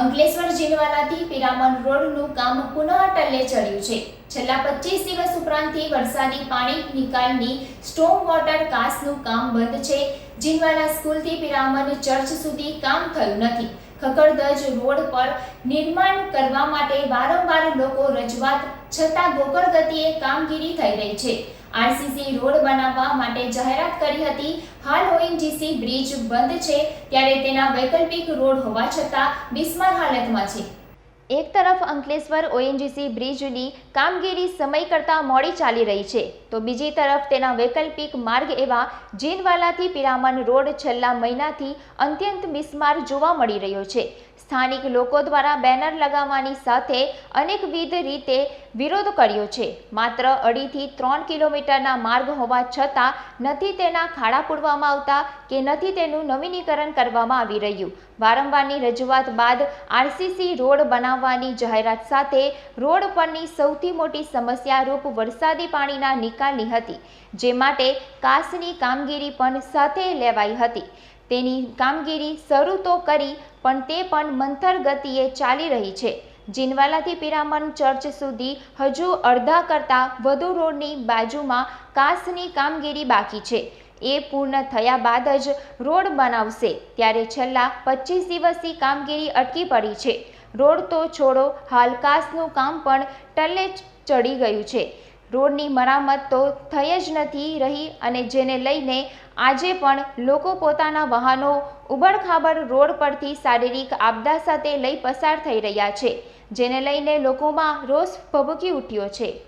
અંકલેશ્વર જીલવાલાથી પિરામણ રોડનું કામ પુનઃ ટલ્લે ચડ્યું છે. છેલ્લા પચીસ દિવસ ઉપરાંતથી વરસાદી પાણી નિકાલની સ્ટોમ વોટર કાસનું કામ બંધ છે. જીલવાલા સ્કૂલથી પિરામણ ચર્ચ સુધી કામ થયું નથી. ખકડધજ રોડ પર નિર્માણ કરવા માટે વારંવાર લોકો રજૂઆત, છતાં ગોકળ ગતિએ કામગીરી થઈ રહી છે. આરસીસી રોડ બનાવવા માટે જાહેરાત કરી હતી. હાલ ઓએનજીસી બ્રિજ બંધ છે, ત્યારે તેના વૈકલ્પિક રોડ હોવા છતાં બિસ્માર હાલતમાં છે. એક તરફ અંકલેશ્વર ઓએનજીસી બ્રિજની કામગીરી સમય કરતાં મોડી ચાલી રહી છે. તો બીજી તરફ તેના વૈકલ્પિક માર્ગ એવા જીનવાલાથી પિરામન રોડ છેલ્લા મહિનાથી અત્યંત મિસમાર જોવા મળી રહ્યો છે. સ્થાનિક લોકો દ્વારા બેનર લગાવવાની સાથે અનેકવિધ રીતે વિરોધ કર્યો છે. માત્ર અઢીથી ત્રણ કિલોમીટરના માર્ગ હોવા છતાં નથી તેના ખાડા પૂરવામાં આવતા કે નથી તેનું નવીનીકરણ કરવામાં આવી રહ્યું. વારંવારની રજૂઆત બાદ આરસીસી રોડ બનાવવાની જાહેરાત સાથે રોડ પરની સૌથી મોટી સમસ્યા રૂપ વરસાદી પાણીના નિકાલની હતી, જે માટે કાસની કામગીરી પણ સાથે લેવાઈ હતી. તેની કામગીરી શરૂ તો કરી, પણ તે પણ મંથર ગતિએ ચાલી રહી છે. જીનવાલાથી પિરામન ચર્ચ સુધી હજુ અડધા કરતાં વધુ રોડની બાજુમાં કાસની કામગીરી બાકી છે. એ પૂર્ણ થયા બાદ જ રોડ બનાવશે, ત્યારે છેલ્લા પચીસ દિવસથી કામગીરી અટકી પડી છે. રોડ તો છોડો, હાલ કાસનું કામ પણ ટલ્લે ચડી ગયું છે. રોડની મરામત તો થઈ જ નથી રહી અને જેને લઈને આજે પણ લોકો પોતાના વાહનો ઉબડખાબડ રોડ પરથી શારીરિક આપદા સાથે લઈ પસાર થઈ રહ્યા છે, જેને લઈને લોકોમાં રોષ ભભૂકી ઉઠ્યો છે.